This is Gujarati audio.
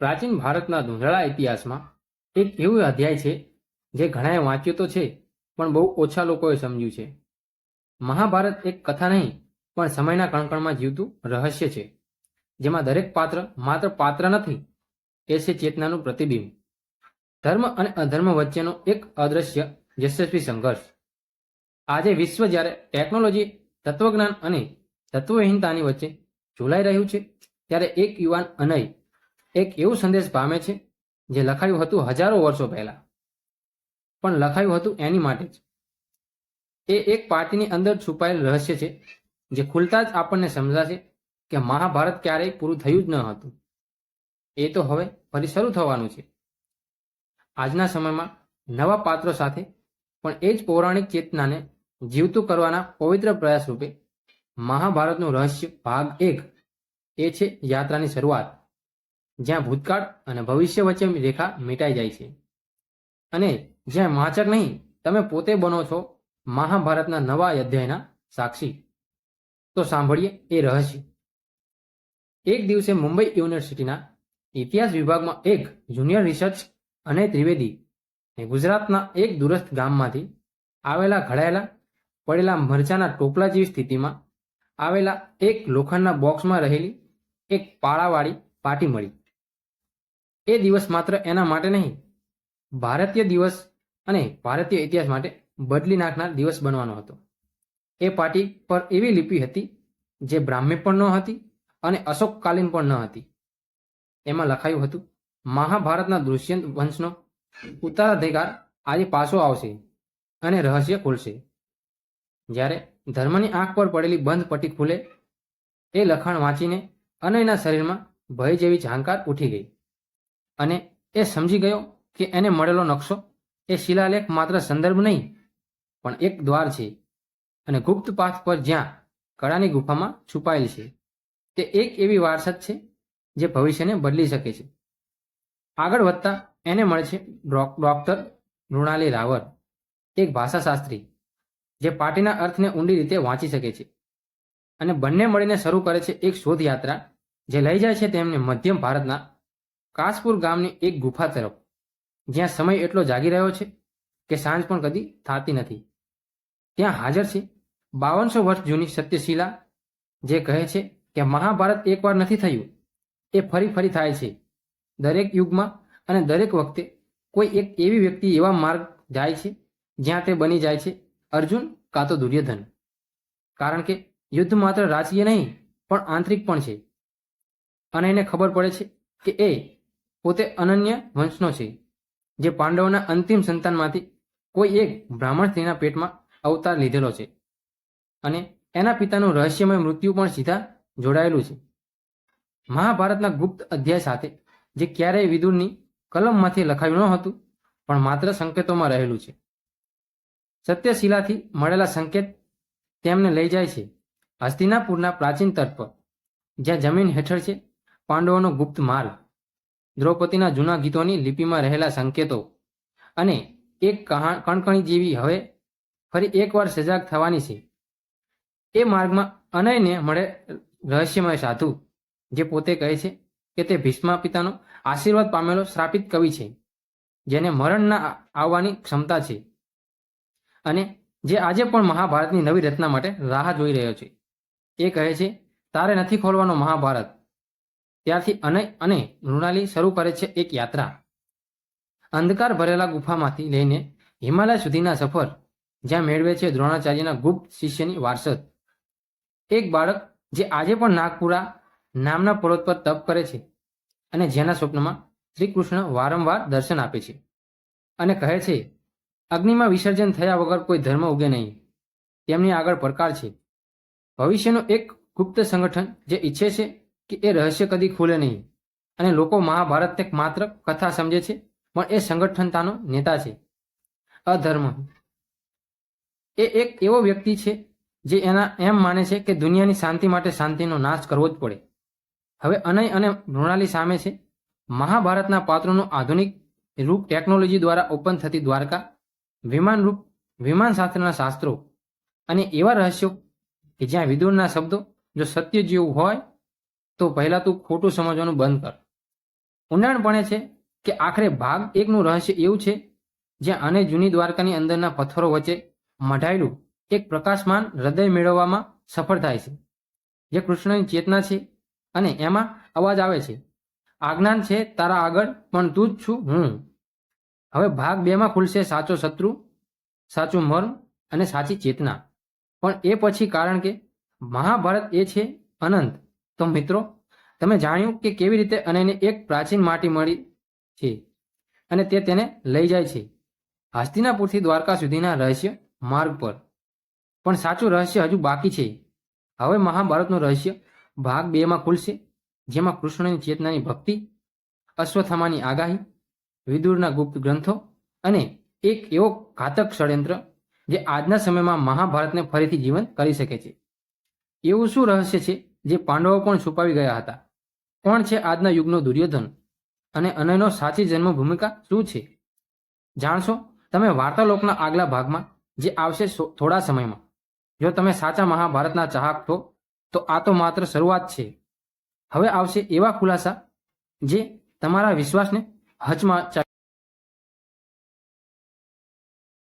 પ્રાચીન ભારતના ધૂંધળા ઇતિહાસમાં એક એવું અધ્યાય છે જે ઘણાએ વાંચ્યું તો છે, પણ બહુ ઓછા લોકોએ સમજ્યું છે. મહાભારત એક કથા નહીં, પણ સમયના કણકણમાં જીવતું રહસ્ય છે, જેમાં દરેક પાત્ર માત્ર પાત્ર નથી, એ છે ચેતનાનું પ્રતિબિંબ. ધર્મ અને અધર્મ વચ્ચેનો એક અદ્રશ્ય યશસ્વી સંઘર્ષ. આજે વિશ્વ જ્યારે ટેકનોલોજી, તત્વજ્ઞાન અને તત્વહીનતાની વચ્ચે જોલાઈ રહ્યું છે, ત્યારે એક યુવાન અનય એક એવો સંદેશ પામે છે જે લખાયું હતું હજારો વર્ષો પહેલા. પણ લખાયું હતું એની માટે જ. એ એક પાર્ટીની અંદર છુપાયેલ રહસ્ય છે જે ખુલતા જ આપણને સમજાશે કે મહાભારત ક્યારેય પૂરું થયું જ ન હતું. એ તો હવે ફરી શરૂ થવાનું છે. આજના સમયમાં નવા પાત્રો સાથે પણ એ જ પૌરાણિક ચેતનાને જીવતું કરવાના પવિત્ર પ્રયાસ રૂપે મહાભારતનું રહસ્ય ભાગ એક એ છે યાત્રાની શરૂઆત. જ્યાં ભૂતકાળ અને ભવિષ્ય વચ્ચે રેખા મિટાઈ જાય છે. અને જ્યાં વાંચક નહીં, તમે પોતે બનો છો મહાભારતના નવા અધ્યાયના સાક્ષી. તો સાંભળીએ એ રહસ્ય. એક દિવસે મુંબઈ યુનિવર્સિટીના ઇતિહાસ વિભાગમાં એક જુનિયર રિસર્ચ અને ત્રિવેદી ગુજરાતના એક દૂરસ્થ ગામમાંથી આવેલા ઘડાયેલા, પડેલા મરચાના ટોપલા જેવી સ્થિતિમાં આવેલા એક લોખંડના બોક્સમાં રહેલી એક પાળાવાળી પાટી મળી. એ દિવસ માત્ર એના માટે નહીં, ભારતીય દિવસ અને ભારતીય ઇતિહાસ માટે બદલી નાખનાર દિવસ બનવાનો હતો. એ પાટી પર એવી લિપિ હતી જે બ્રાહ્મી પણ ન હતી અને અશોકકાલીન પણ ન હતી. એમાં લખાયું હતું, મહાભારતના દુષ્યંત વંશનો ઉત્તરાધિકાર આજે પાછો આવશે અને રહસ્ય ખુલશે. જ્યારે ધર્મની આંખ પર પડેલી બંધ પટ્ટી ખુલે, એ લખાણ વાંચીને અનયના શરીરમાં ભય જેવી ઝાંકાર ઉઠી ગઈ. અને એ સમજી ગયો કે એને મળેલો નકશો એ શિલાલેખ માત્ર સંદર્ભ નહીં, પણ એક દ્વાર છે અને ગુપ્ત પાથ પર જ્યાં કળાની ગુફામાં છુપાયેલ છે. તે એક એવી વારસત છે જે ભવિષ્યને બદલી શકે છે. આગળ વધતા એને મળે છે ડોક્ટર મૃણાલી રાવર એક ભાષાશાસ્ત્રી, જે પાટીના અર્થને ઊંડી રીતે વાંચી શકે છે અને બંને મળીને શરૂ કરે છે એક શોધયાત્રા, જે લઈ જાય છે તેમને મધ્યમ ભારતના કાસપુર ગામની એક ગુફા તરફ, જ્યાં સમય એટલો જાગી રહ્યો છે કે સાંજ પણ કદી થતી નથી. ત્યાં હાજર છે બાવનસો વર્ષ જૂની સત્યશીલા, જે કહે છે કે મહાભારત એકવાર નથી થયું, એ ફરી ફરી થાય છે. દરેક યુગમાં અને દરેક વખતે કોઈ એક એવી વ્યક્તિ એવા માર્ગ જાય છે જ્યાં તે બની જાય છે, અર્જુન કાં તો દુર્યોધન. કારણ કે યુદ્ધ માત્ર રાજકીય નહીં, પણ આંતરિક પણ છે. અને એને ખબર પડે છે કે એ પોતે અનન્ય વંશનો છે, જે પાંડવોના અંતિમ સંતાનમાંથી કોઈ એક બ્રાહ્મણ સ્ત્રીના પેટમાં અવતાર લીધેલો છે. અને એના પિતાનું રહસ્યમય મૃત્યુ પણ સીધા જોડાયેલું છે. મહાભારતના ગુપ્ત અધ્યાય સાથે જે ક્યારેય વિદુરની કલમમાંથી લખાયું ન હતું, પણ માત્ર સંકેતોમાં રહેલું છે. સત્યશિલાથી મળેલા સંકેત તેમને લઈ જાય છે. હસ્તિનાપુરના પ્રાચીન તટ જ્યાં જમીન હેઠળ છે, પાંડવોનો ગુપ્ત માર્ગ દ્રૌપદીના જૂના ગીતોની લિપિમાં રહેલા સંકેતો. અને એક કહાણ કણકણી જેવી હવે ફરી એકવાર સજાગ થવાની છે. એ માર્ગમાં અનયને મળે રહસ્યમય સાધુ, જે પોતે કહે છે કે તે ભીષ્મા પિતાનો આશીર્વાદ પામેલો શ્રાપિત કવિ છે, જેને મરણ ના આવવાની ક્ષમતા છે. અને જે આજે પણ મહાભારતની નવી રચના માટે રાહ જોઈ રહ્યો છે. એ કહે છે, તારે નથી ખોલવાનો મહાભારત. ત્યારથી અનય અને મૃણાલી શરૂ કરે છે એક યાત્રા. અંધકાર ભરેલા ગુફામાંથી લઈને હિમાલય સુધીના સફર જ્યાં મેળવે છે દ્રોણાચાર્યના ગુપ્ત શિષ્યની વારસત એક બાળક જે આજે પણ નાગપુરા નામના પર્વત પર તપ કરે છે અને જેના સ્વપ્નમાં શ્રી કૃષ્ણ વારંવાર દર્શન આપે છે અને કહે છે, અગ્નિમાં વિસર્જન થયા વગર કોઈ ધર્મ ઉગે નહીં. તેમની આગળ પડકાર છે. ભવિષ્યનું એક ગુપ્ત સંગઠન જે ઈચ્છે છે કે એ રહસ્ય કદી ખુલે નહીં. અને લોકો મહાભારત એક માત્ર કથા સમજે છે, પણ એ સંગઠનતાનો નેતા છે. અધર્મ. એ એક એવો વ્યક્તિ છે, જે એના એમ માને છે કે દુનિયાની શાંતિ માટે શાંતિનો નાશ કરવો જ પડે. હવે અનય અને મૃણાલી સામે છે. મહાભારતના પાત્રોનું આધુનિક રૂપ ટેકનોલોજી દ્વારા ઓપન થતી દ્વારકા, વિમાન રૂપ વિમાનશાસ્ત્રના શાસ્ત્રો અને એવા રહસ્યો કે જ્યાં વિદુરના શબ્દો, જો સત્ય જેવું હોય તો પહેલા તું ખોટું સમજવાનું બંધ કર. ઊંડાણપણે છે કે આખરે ભાગ એકનું રહસ્ય એવું છે, જ્યાં અને જૂની દ્વારકાની અંદરના પથ્થરો વચ્ચે મઢાયેલું એક પ્રકાશમાન હૃદય મેળવવામાં સફળ થાય છે. જે કૃષ્ણની ચેતના છે અને એમાં અવાજ આવે છે. આજ્ઞાન છે તારા આગળ, પણ તું જ છું હું. હવે ભાગ બેમાં ખુલશે સાચો શત્રુ, સાચું મર્મ અને સાચી ચેતના. પણ એ પછી કારણ કે મહાભારત એ છે અનંત. તો મિત્રો, તમે જાણ્યું કે કેવી રીતે અનયને એક પ્રાચીન માટી મળી છે અને તે તેને લઈ જાય છે. હસ્તિનાપુરથી દ્વારકા સુધીના રહસ્ય માર્ગ પર. પણ સાચું રહસ્ય હજુ બાકી છે. હવે મહાભારતનું રહસ્ય ભાગ બેમાં ખુલશે, જેમાં કૃષ્ણની ચેતનાની ભક્તિ, અશ્વથમાની આગાહી, વિદુરના ગુપ્ત ગ્રંથો અને એક એવો ઘાતક ષડયંત્ર જે આજના સમયમાં મહાભારતને ફરીથી જીવંત કરી શકે છે. એવું શું રહસ્ય છે? જે પાંડવો પણ છુપાવી ગયા હતા. કોણ છે આજના યુગનો દુર્યોધન? અને અનયનો સાચી જન્મ શું છે? જાણશો? તમે વાર્તાલોકના આગલા ભાગમાં, જે આવશે થોડા સમયમાં. જો તમે સાચા મહાભારતના ચાહક છો તો આ તો માત્ર શરૂઆત છે. હવે આવશે એવા ખુલાસા, જે તમારા વિશ્વાસને હચમાં